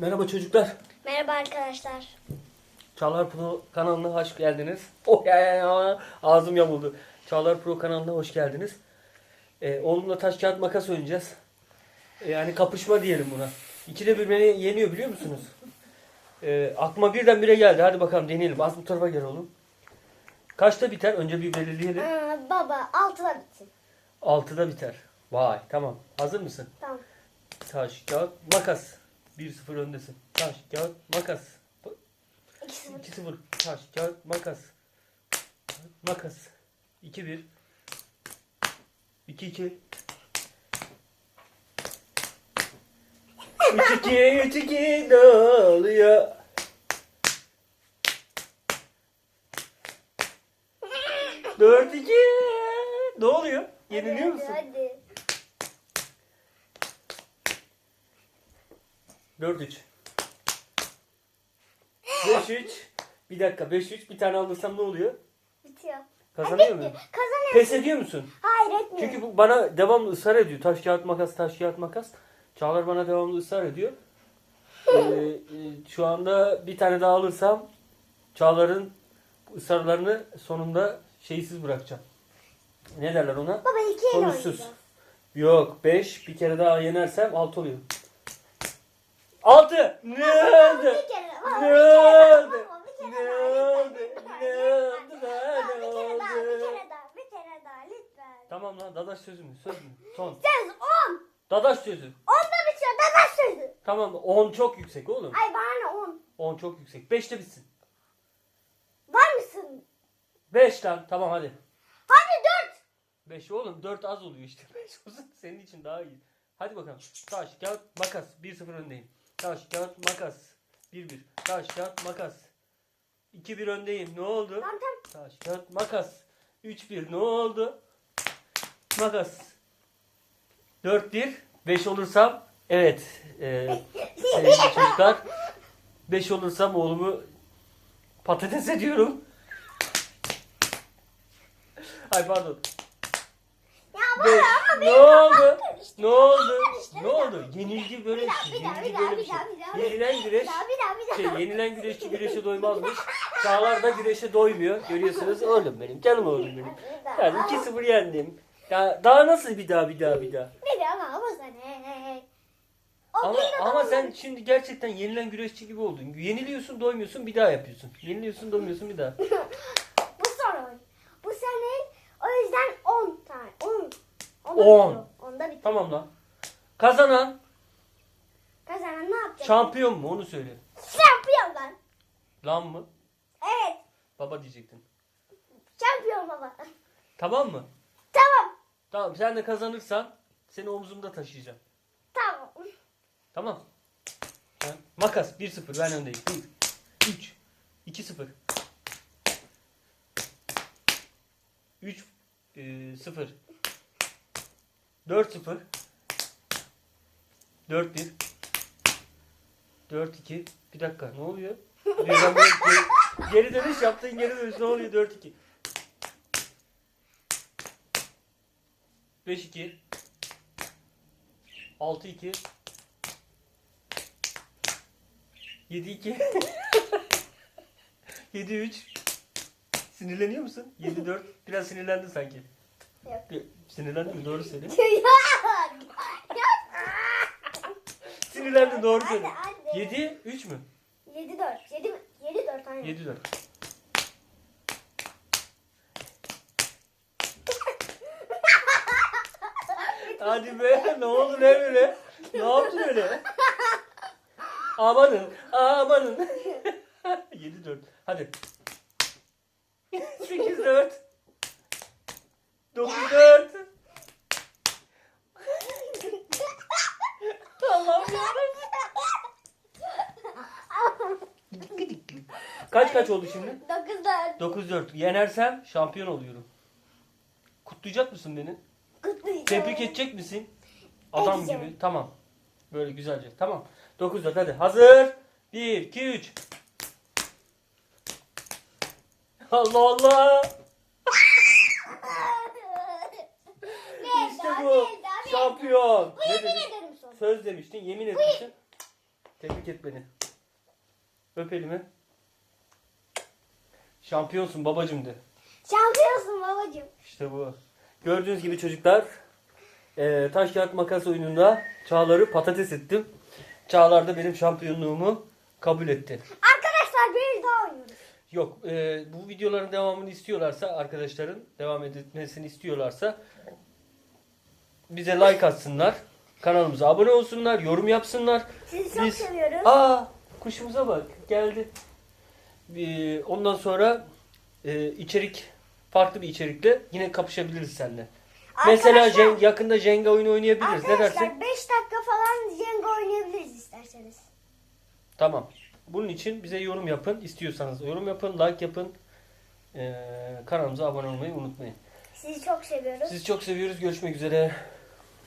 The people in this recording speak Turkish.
Merhaba çocuklar. Merhaba arkadaşlar. Çağlar Pro kanalına hoş geldiniz. Oh ya ya ya ağzım yamuldu. Çağlar Pro kanalına hoş geldiniz. Ee, oğlumla taş kağıt makas oynayacağız. Ee, yani kapışma diyelim buna. İkide bir beni yeniyor biliyor musunuz? Ee, aklıma birden bire geldi. Hadi bakalım deneyelim. Az bu tarafa gel oğlum. Kaçta biter? Önce bir belirleyelim. Aa, baba altıda bitsin. Altıda biter. Vay tamam. Hazır mısın? Tamam. Taş, kağıt, makas. 1-0 öndesin. Taş, kağıt, makas. 2-0. 2-0. Taş, kağıt, makas. Makas. 2-1. 2-2. 3-2. 3-2. Ne oluyor? Dört iki. Ne oluyor? Yeniliyor musun? Hadi. 4-3. 5-3. Bir dakika 5-3 bir tane alırsam ne oluyor? Bitiyor. Kazanıyor muyum? Kazanırsın. Pes ediyor musun? Hayır etmiyor. Çünkü bu bana devamlı ısrar ediyor. Taş kağıt makas taş kağıt makas. Çağlar bana devamlı ısrar ediyor. Ee, e, şu anda bir tane daha alırsam Çağlar'ın ısrarlarını sonunda şeysiz bırakacağım. Ne derler ona? Baba iki el Sonuçsuz. oynayacağız. Yok 5 bir kere daha yenersem 6 oluyor. 6! Ne oldu? Ne oldu? Ne oldu? Ne oldu? Ne oldu? Tamam lan dadaş sözü mü? Söz mü? Son. Söz 10. Dadaş sözü. 10'da bitiyor. Dadaş sözü. Tamam 10 çok yüksek oğlum. Ay bana 10. 10 çok yüksek. 5'te bitsin. Var mısın? 5 lan tamam hadi. Hadi 4. 5 oğlum 4 az oluyor işte. 5 olsun senin için daha iyi. Hadi bakalım. Taş, kağıt, makas. 1-0 öndeyim. Taş, kağıt, makas. 1-1. Taş, kağıt, makas. 2-1 öndeyim. Ne oldu? Tamam tamam. Taş, kağıt, makas. 3-1 ne oldu? Makas. 4-1. 5 olursam evet. E, sevgili çocuklar. 5 olursam oğlumu patates ediyorum. Ay pardon. Ya baba 5. ama Ne oldu? Ne oldu? Ne oldu? Yenilgi böyle bir şey. Yenilgi böyle bir şey. Yenilen güreş şey, yenilen güreşçi güreşe doymazmış. Çağlar da güreşe doymuyor. Görüyorsunuz oğlum benim. Canım oğlum benim. Yani 2-0 yendim. Ya daha nasıl bir daha bir daha bir daha? Daha ama Ama de ama daha- sen şimdi gerçekten yenilen güreşçi gibi oldun. Yeniliyorsun, doymuyorsun, bir daha yapıyorsun. Yeniliyorsun, doymuyorsun, bir daha. 10. Tamam lan. Kazanan Kazanan ne yapacak? şampiyon mu onu söyle. Şampiyon ben. Lan mı? Evet. Baba diyecektin. Şampiyon baba. Tamam mı? Tamam. Tamam sen de kazanırsan seni omzumda taşıyacağım. Tamam. Tamam. Ben- makas 1-0 ben öndeyim. 3 2-0 3 0 4-0 4-1 4-2 Bir. Dakika ne oluyor? Geri, geri dönüş yaptın geri dönüş ne oluyor? 4-2 5-2 6-2 7-2 7-3 Sinirleniyor musun? 7-4 Biraz sinirlendin sanki. Yok. Mi? Doğru söyle. Ya. Sinirlendin doğru söyle. hadi. 7 3 mü? 7 4. 7 7 4 aynen. 7 4. Hadi be ne oldu ne böyle? Ne yaptın öyle? Amanın amanın. 7 4. Hadi. 8 4. 9 4. Allah'ım yarabbim. Kaç kaç oldu şimdi? 9 4. 9-4. Yenersem şampiyon oluyorum. Kutlayacak mısın beni? Kutlayacağım. Tebrik edecek misin? Adam Edeceğim. gibi. Tamam. Böyle güzelce. Tamam. 9-4 hadi. Hazır. 1, 2, 3. Allah Allah. Ne İşte daha, bu. Şampiyon. Bu Ne yemin ederim son. Söz demiştin. Yemin etmiştin. Tebrik et beni. Öp elimi. Şampiyonsun babacım de. Şampiyonsun babacığım. İşte bu. Gördüğünüz gibi çocuklar eee taş kağıt makas oyununda Çağlar'ı patates ettim. Çağlar da benim şampiyonluğumu kabul etti. Arkadaşlar bir daha oynuyoruz. Yok eee, bu videoların devamını istiyorlarsa arkadaşların devam etmesini istiyorlarsa bize like atsınlar. Kanalımıza abone olsunlar, yorum yapsınlar. Sizi çok Biz- seviyoruz. Aa kuşumuza bak geldi. Ee, ondan sonra e, içerik farklı bir içerikle yine kapışabiliriz seninle. Mesela Arkadaşlar- Jen- yakında Jenga oyunu oynayabiliriz. Ne dersin? Arkadaşlar 5 dakika falan Jenga oynayabiliriz isterseniz. Tamam. Bunun için bize yorum yapın. istiyorsanız yorum yapın, like yapın. Ee, kanalımıza abone olmayı unutmayın. Sizi çok seviyoruz. Sizi çok seviyoruz. Görüşmek üzere.